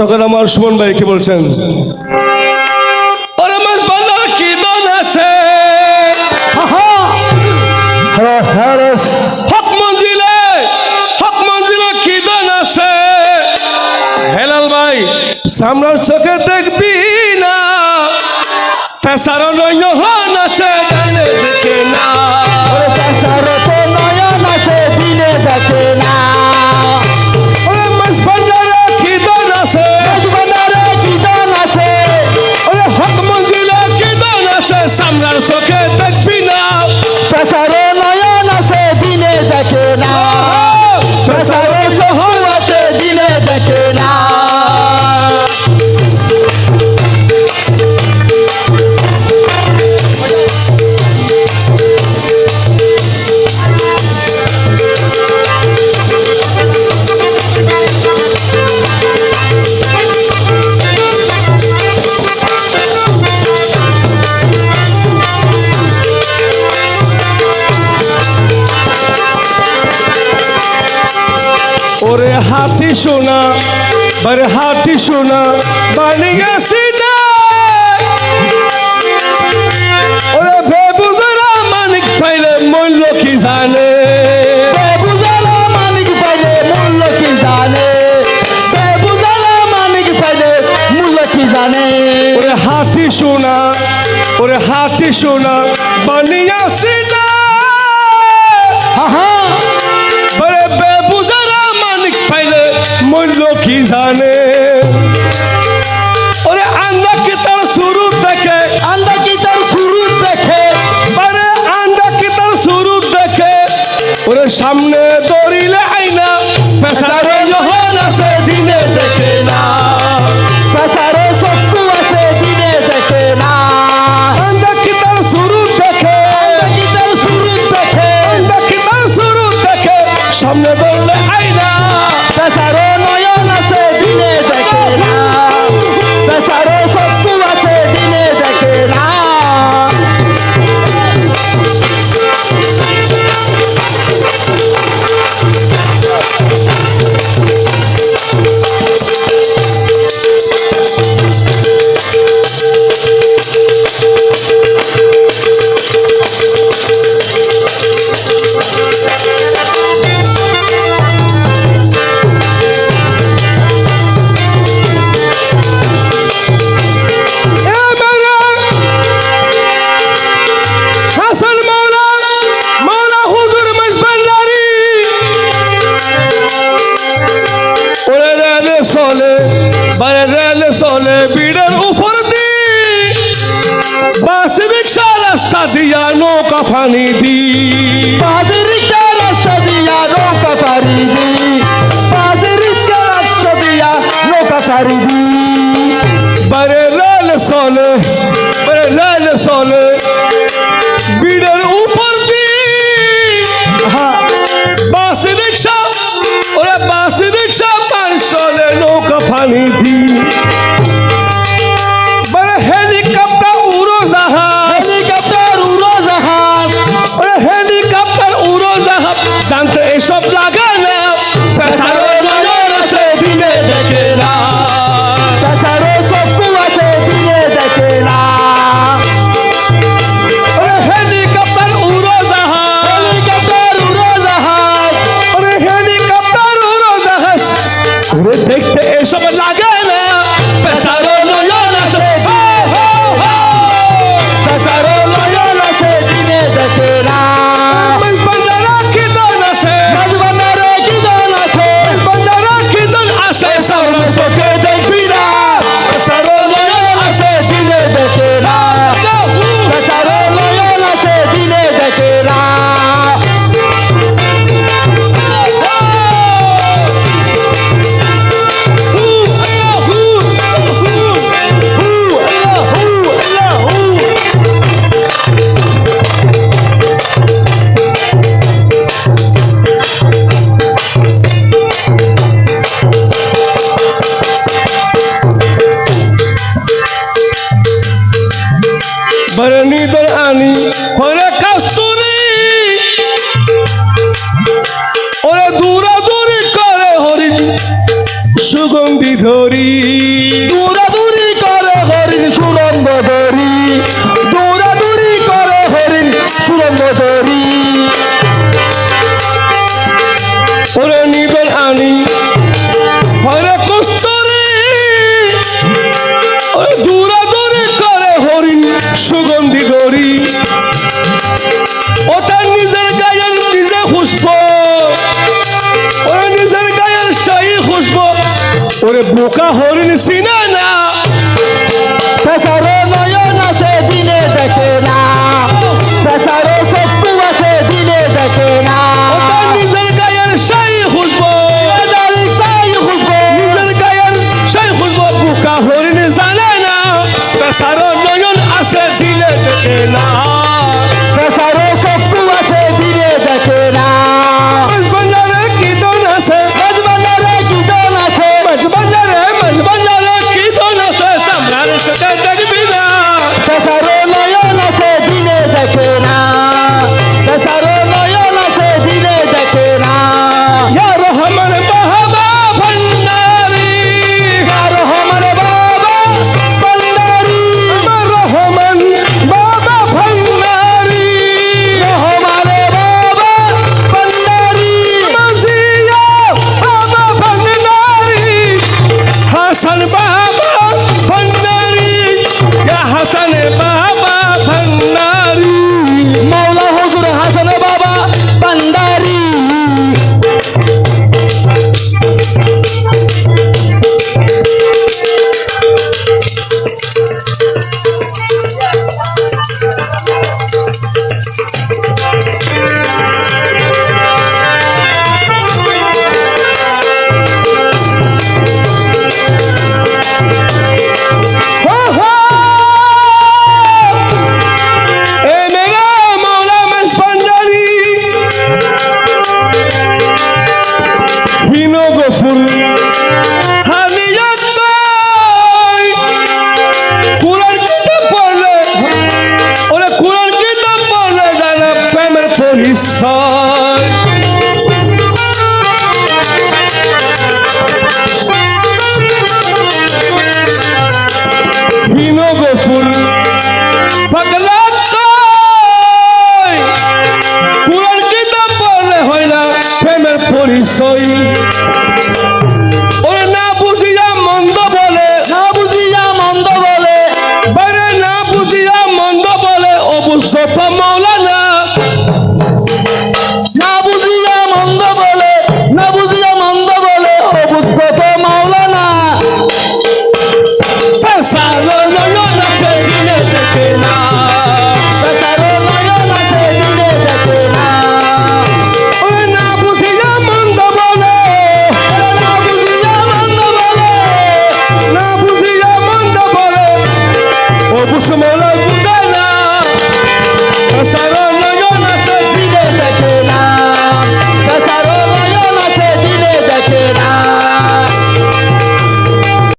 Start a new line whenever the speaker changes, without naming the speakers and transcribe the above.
তখন আমার সুমন ভাই কি বলছেন? দন আছে? হক মঞ্জিলে হক মঞ্জিলে কি দন আছে? হেলাল ভাই চোখে দেখবি না। পেশার নয়ন আছে জানে না। ওরে হাতি সোনা বারে হাতি সোনা বানি গেছি না। ওরে বেবুজরা মানিক পাইলে মূল্য কি জানে?
বেবুজালা মানিক পাইলে মূল্য কি জানে? বেবুজালা মানিক পাইলে মূল্য কি জানে?
ওরে হাতি সোনা ওরে হাতি সোনা বানি গেছি কি জানে? ওরে আন্দা কি তার শুরু দেখে?
আন্দা কি তার শুরু দেখে?
আরে আন্ডা কি তার শুরু দেখে? ওরে সামনে দৌড়িলে আইনা পেশারে যখন আছে চলে বিড়ের উপর দি বাস রিক্সা রাস্তা দিয়া নৌকা ফানি দি
বাজারিকা রাস্তা দিয়া নৌকা পারিবি রিক্সা রাস্তা দিয়া নৌকা
ফানি দি বরে লাল চলে বরে লাল চলে। সুগন্ধি ধরি। বোকা হরিণ সিনা না
Dan, dan, dan, soy